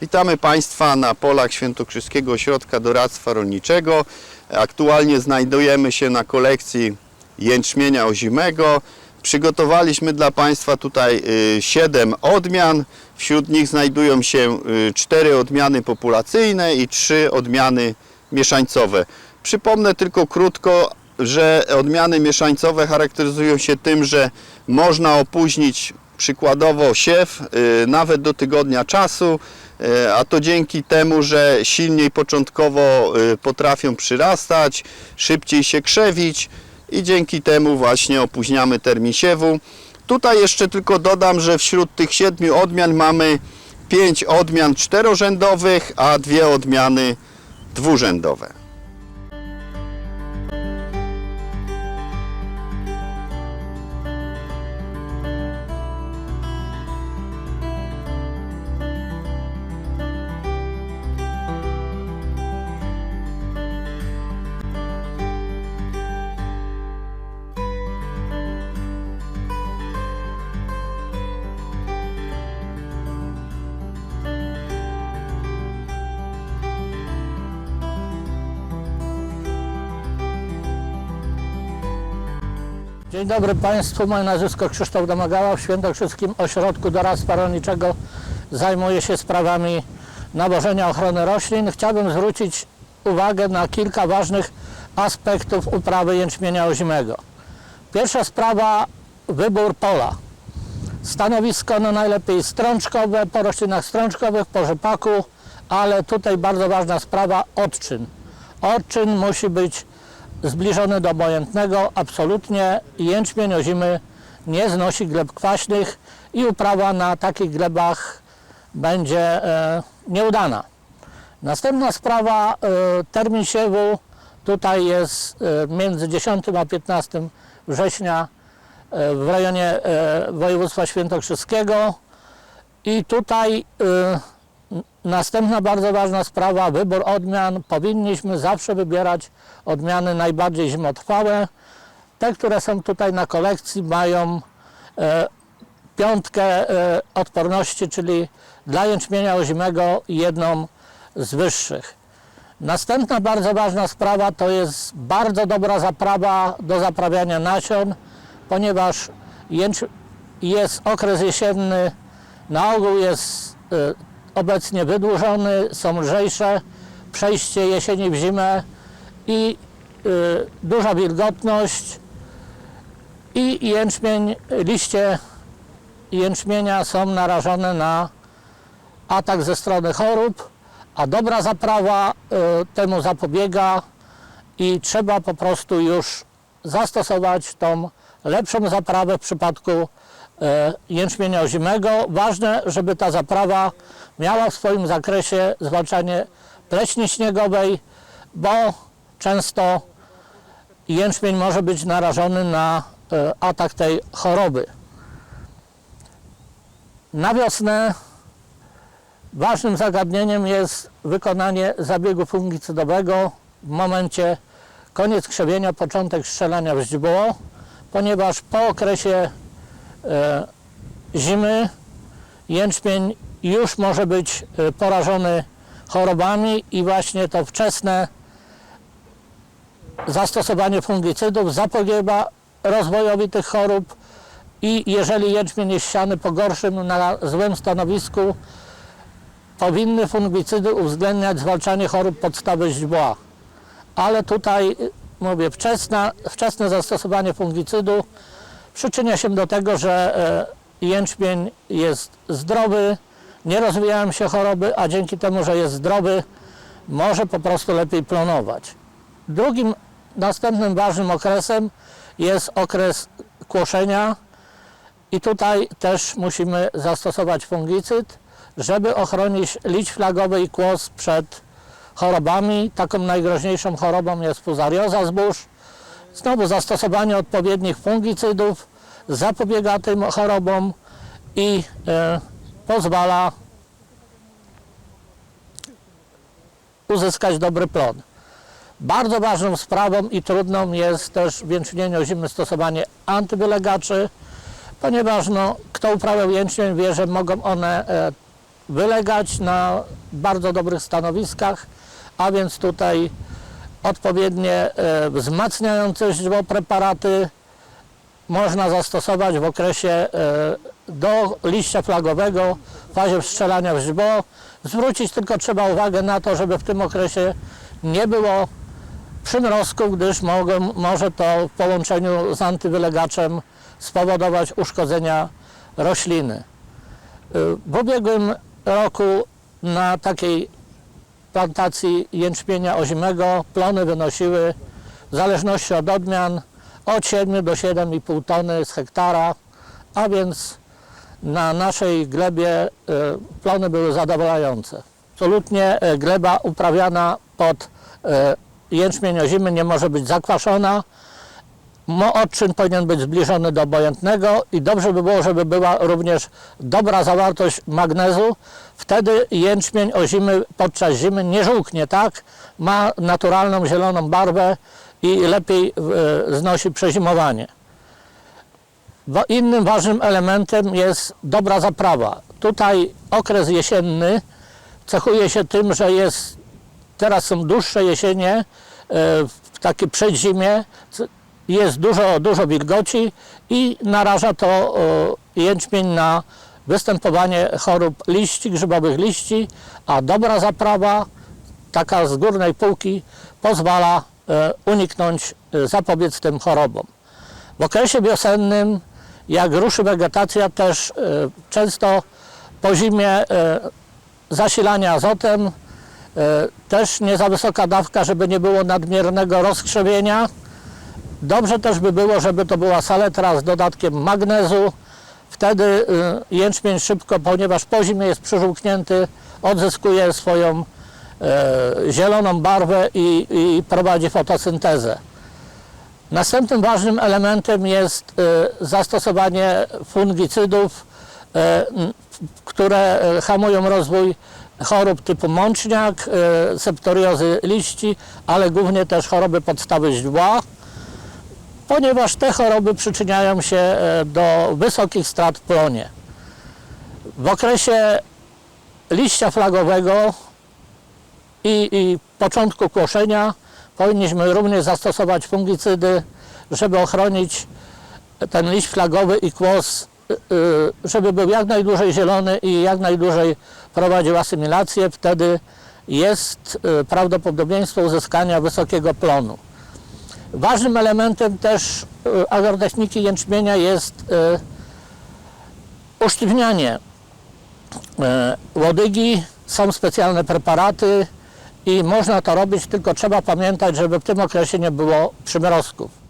Witamy Państwa na polach Świętokrzyskiego Ośrodka Doradztwa Rolniczego. Aktualnie znajdujemy się na kolekcji jęczmienia ozimego. Przygotowaliśmy dla Państwa tutaj 7 odmian. Wśród nich znajdują się 4 odmiany populacyjne i 3 odmiany mieszańcowe. Przypomnę tylko krótko, że odmiany mieszańcowe charakteryzują się tym, że można opóźnić przykładowo siew y, nawet do tygodnia czasu, y, a to dzięki temu, że silniej początkowo y, potrafią przyrastać, szybciej się krzewić i dzięki temu właśnie opóźniamy termin siewu. Tutaj jeszcze tylko dodam, że wśród tych siedmiu odmian mamy pięć odmian czterorzędowych, a dwie odmiany dwurzędowe. Dzień dobry Państwu, moje nazwisko Krzysztof Domagała. W Świętokrzyskim Ośrodku Doradztwa Rolniczego zajmuję się sprawami nawożenia ochrony roślin. Chciałbym zwrócić uwagę na kilka ważnych aspektów uprawy jęczmienia ozimego. Pierwsza sprawa, wybór pola. Stanowisko no najlepiej strączkowe, po roślinach strączkowych, po rzepaku, ale tutaj bardzo ważna sprawa, odczyn. Odczyn musi być zbliżony do obojętnego, absolutnie jęczmień ozimy nie znosi gleb kwaśnych i uprawa na takich glebach będzie e, nieudana. Następna sprawa, e, termin siewu tutaj jest e, między 10 a 15 września w rejonie województwa świętokrzyskiego i tutaj Następna bardzo ważna sprawa, wybór odmian. Powinniśmy zawsze wybierać odmiany najbardziej zimotrwałe. Te, które są tutaj na kolekcji mają e, piątkę e, odporności, czyli dla jęczmienia ozimego jedną z wyższych. Następna bardzo ważna sprawa to jest bardzo dobra zaprawa do zaprawiania nasion, ponieważ jęcz, jest okres jesienny, na ogół jest e, obecnie wydłużony, są lżejsze, przejście jesieni w zimę i y, duża wilgotność i jęczmień, liście jęczmienia są narażone na atak ze strony chorób, a dobra zaprawa y, temu zapobiega i trzeba po prostu już zastosować tą lepszą zaprawę w przypadku e, jęczmienia ozimego. Ważne, żeby ta zaprawa miała w swoim zakresie zwalczanie pleśni śniegowej, bo często jęczmień może być narażony na e, atak tej choroby. Na wiosnę ważnym zagadnieniem jest wykonanie zabiegu fungicydowego w momencie koniec krzewienia, początek strzelania w źdźbło, ponieważ po okresie e, zimy jęczmień już może być e, porażony chorobami i właśnie to wczesne zastosowanie fungicydów zapobiega rozwojowi tych chorób i jeżeli jęczmień jest siany po gorszym, na złym stanowisku, powinny fungicydy uwzględniać zwalczanie chorób podstawy źdźbła. Ale tutaj, y, mówię, wczesna, wczesne zastosowanie fungicydu przyczynia się do tego, że e, jęczmień jest zdrowy, nie rozwijają się choroby, a dzięki temu, że jest zdrowy, może po prostu lepiej plonować. Drugim, następnym ważnym okresem jest okres kłoszenia i tutaj też musimy zastosować fungicyd, żeby ochronić liść flagowy i kłos przed chorobami. Taką najgroźniejszą chorobą jest fuzarioza zbóż. Znowu zastosowanie odpowiednich fungicydów zapobiega tym chorobom i e, pozwala uzyskać dobry plon. Bardzo ważną sprawą i trudną jest też w jęczmieniu zimnym stosowanie antywylegaczy, ponieważ no, kto uprawiał jęczmień wie, że mogą one e, wylegać na bardzo dobrych stanowiskach, a więc tutaj odpowiednie e, wzmacniające źródło preparaty można zastosować w okresie e, do liścia flagowego w fazie wstrzelania w źdźbło. Zwrócić tylko trzeba uwagę na to, żeby w tym okresie nie było przymrozku, gdyż mogą, może to w połączeniu z antywylegaczem spowodować uszkodzenia rośliny. Y, W ubiegłym roku na takiej plantacji jęczmienia ozimego plony wynosiły w zależności od odmian od 7 do 7,5 tony z hektara, a więc na naszej glebie y, plony były zadowalające. Absolutnie y, gleba uprawiana pod y, jęczmień ozimy nie może być zakwaszona. Odczyn powinien być zbliżony do obojętnego i dobrze by było, żeby była również dobra zawartość magnezu. Wtedy jęczmień ozimy podczas zimy nie żółknie, tak? Ma naturalną zieloną barwę i lepiej e, znosi przezimowanie. Wa- Innym ważnym elementem jest dobra zaprawa. Tutaj okres jesienny cechuje się tym, że jest, teraz są dłuższe jesienie, e, w takie przedzimie, jest dużo, dużo wilgoci i naraża to jęczmień na występowanie chorób liści, grzybowych liści, a dobra zaprawa, taka z górnej półki, pozwala uniknąć, e, zapobiec tym chorobom. W okresie wiosennym, jak ruszy wegetacja, też e, często po zimie e, zasilanie azotem, e, też nie za wysoka dawka, żeby nie było nadmiernego rozkrzewienia. Dobrze też by było, żeby to była saletra z dodatkiem magnezu. Wtedy jęczmień szybko, ponieważ po zimie jest przyżółknięty, odzyskuje swoją e, zieloną barwę i, i prowadzi fotosyntezę. Następnym ważnym elementem jest e, zastosowanie fungicydów, e, które e, hamują rozwój chorób typu mączniak, e, septoriozy liści, ale głównie też choroby podstawy źdźbła ponieważ te choroby przyczyniają się e, do wysokich strat w plonie. W okresie liścia flagowego i, i początku kłoszenia powinniśmy również zastosować fungicydy, żeby ochronić ten liść flagowy i kłos, y, y, żeby był jak najdłużej zielony i jak najdłużej prowadził asymilację. Wtedy jest y, prawdopodobieństwo uzyskania wysokiego plonu. Ważnym elementem też agrotechniki jęczmienia jest usztywnianie. Łodygi są specjalne preparaty i można to robić, tylko trzeba pamiętać, żeby w tym okresie nie było przymrozków.